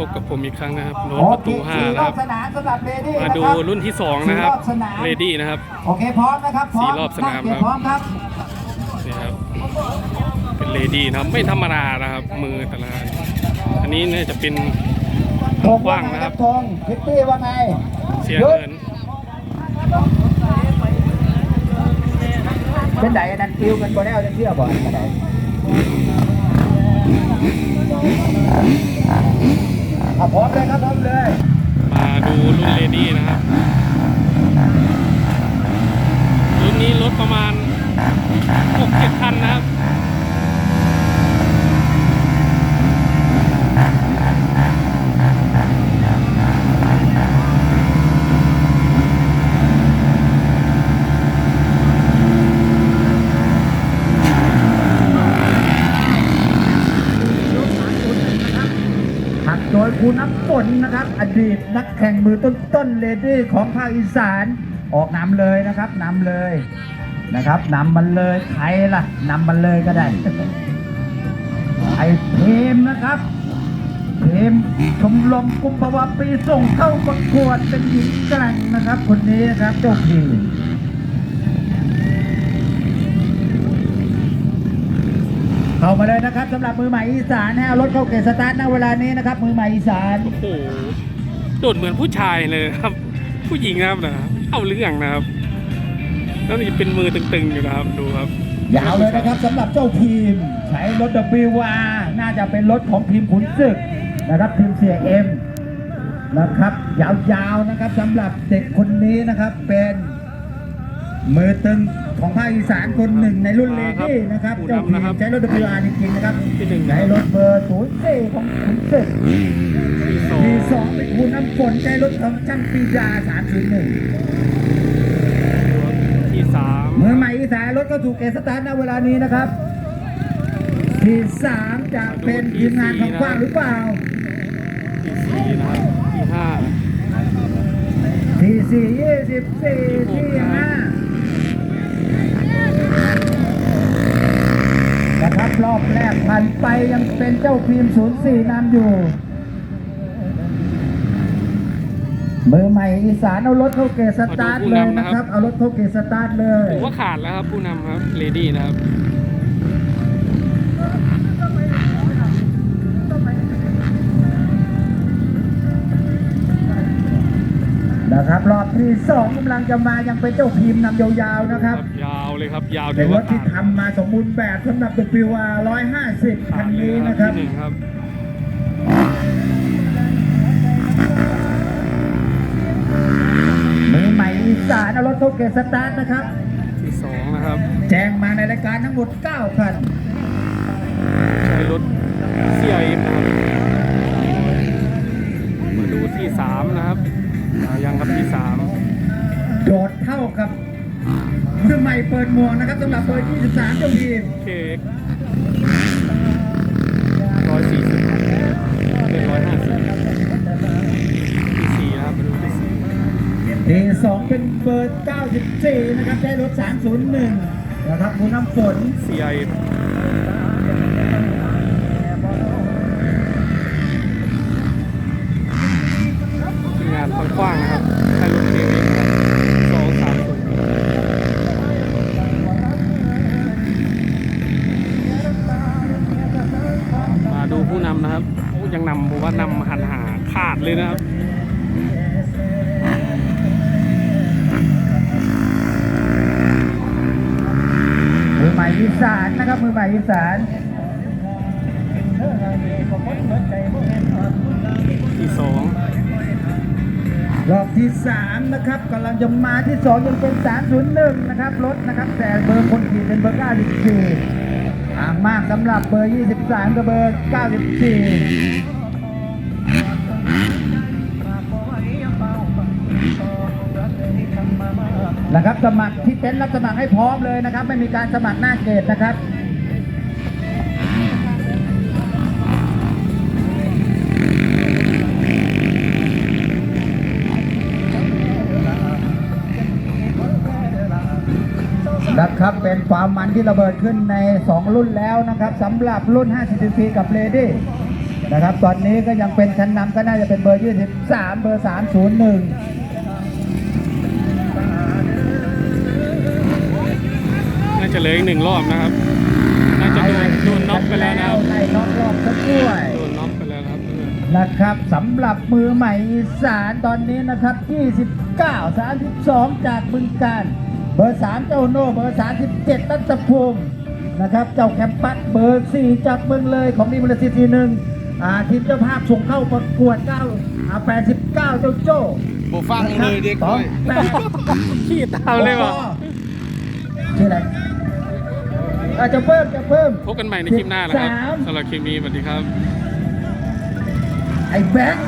พบกับผมอีกครั้งนะครับโน้ตโอประเคตูห้าสี่รนะคอรับบสนามสำหรับเลดี้มานะดูครับรุ่นที่สองนะครับสี่รอบสนามเลดี้นะครับโอเคพร้อมนะครับพร้อมสี่รอบสนามตั้งเกียร์พร้อมครับนี่ครับเป็นเลดี้นะครับไม่ธรรมดานะครับ มือแต่ละอันอันนี้เนี่ยจะเป็นธงกว้างนะครับธงพิตตี้ว่าไงเสียหยุเงิดนเป็นไดอันนั้นคิวกันบ่ได้เอาจะเชื่อบ่อนกันไดอะ พร้อมเลยครับพร้อมเลย มาดูนะครับรุ่นนี้รถประมาณหกเจ็ดคันนะครับ หักโดย ครูน้ำฝนนะครับ อดีตนักแข่งมือต้นๆเลดี้ของภาคอีสานออกนำเลยนะครับนำเลยนะครับนำมันเลยใครล่ะนำมันเลยก็ได้ไอเพมนะครับเพมชมรมกุมภาวะปีส่งเข้าประกวดเป็นหญิงแกร่งนะครับ คนนี้นะครับเจ้าพี่ เข้ามาเลยนะครับสำหรับมือใหม่อีสานให้เอารถเข้าเกตสตาร์ทณเวลานี้นะครับ มือใหม่อีสานโอ้โหโดดเหมือนผู้ชายเลยครับ ผู้หญิงนะครับนะเอาเรื่องนะครับแล้วนี่เป็นมือตึงๆอยู่นะครับดูครับยาวเลยนะครับสำหรับเจ้าทีม ใช้รถ WR น่าจะเป็นรถของทีมขุนศึกนะครับทีมเสียเอ็มนะครับ ยาวๆนะครับสำหรับเด็กคนนี้นะครับเป็น มือตึงของภาคอีสานคนหนึ่งในรุ่นเลดี้นะครับผู้เจ้านำทีนะครัมบใช้รถ WR จริงๆนะครับที่หนึ่งใช้รถเบอร์ศูนย์สี่ของขุนศึกที่สองทีสองเป็นคุณน้ำฝนใช้รถของช่างปีดาสามศูนย์หนึ่งที่สามมือใหม่อีสานรถก็ถูกเกสตาร์ทณเวลานี้นะครับที่สามจะเป็นทีมงานของกว้างหรือเปล่าที่สี่นะครับที่ห้าที่สี่ยี่สิบสี่ที่ห้านะครั บรอบแรกผ่านไปยังเป็นเจ้าพิมพ์ศูนย์สี่นำอยู่ มือใหม่อีสานเอารถเข้าเกตสตาร์ทเลยนะครับ เอารถเข้าเกตสตาร์ทเลยผมว่าขาดแล้วครับผู้นำครับเลดี้นะครับ สองกำลังจะมายังเป็นเจ้าพิมพ์นำยาวๆนะครับ ยาวเลยครับยาวเป็นรว่าถที่ทำมาสมบูรณ์แบบสำหรับ WR 150ขาคัดนเลยนี้นะนะคครัรับบที่หนึ่งครับมือใหม่อีสานเอารถเข้าเกตสตาร์ทนะครับ ที่สองนะครับ แจ้งมาในรายการทั้งหมด 9 คัน ใช้รถ CIM นะครับม ปิดหมวกนะครับสำหรับเบอร์23เจ้าพิมพ์เคกร้อยสี่สิบเป็นร้อยห้าสิบที่สี่นะครับมาดูที่สี่ที่สองเป็นเบอร์94นะครับได้รถ301นะครับคุณน้ำฝน CIM งานกว้างๆนะครับใช้รถเคก โอ้ยังนำผมว่านำหันหาขาดเลยนะครับมือใหม่อีสานนะครับมือใหม่อีสานที่สองรอบที่ 3 นะครับกำลังจะมาที่ 2 ยังเป็น 301 นะครับรถนะครับ แต่เบอร์คนขี่เป็นเบอร์ 94ห่างมากสำหรับเบอร์ 23กับเบอร์94นะครับสมัครที่เต็นท์รับสมัครให้พร้อมเลยนะครับ ไม่มีการสมัครหน้าเกตนะครับ นะครับ เป็นความมันที่ระเบิดขึ้นใน 2 รุ่นแล้วนะครับสำหรับรุ่น 50cc กับเลดี้นะครับ ตอนนี้ก็ยังเป็นชั้นนำก็น่าจะเป็นเบอร์ 23 เบอร์ 301น่าจะเหลืออีกหนึ่งรอบนะครับ น่าจะโดนโดนน็อกไปแล้วนะครับไล่น็อกรอบซะด้วยโดนน็อกไปแล้วนะครับนะครับสำหรับมือใหม่อีสานตอนนี้นะครับ 29 32 จากบึงการ เบอร์3เจ้าโน่เบอร์37ตัตภูมินะครับ เจ้าแคมปัสเบอร์4จากเมืองเลยของดีมเลซีทีหนึ่งอ่าทีมเจ้าภาพส่งเข้าประกวด9อ่า89เจ้าโจ้โบฟังเลยเด็กสอด้งวยแปดขี้ตามเลยว่ะชื่ออะไรอาจจะเพิ่มจะเพิ่มพบกันใหม่ในคลิปหน้านะครับ13สำหรับคลิปนี้สวัสดีครับ ไอ้แบ็ค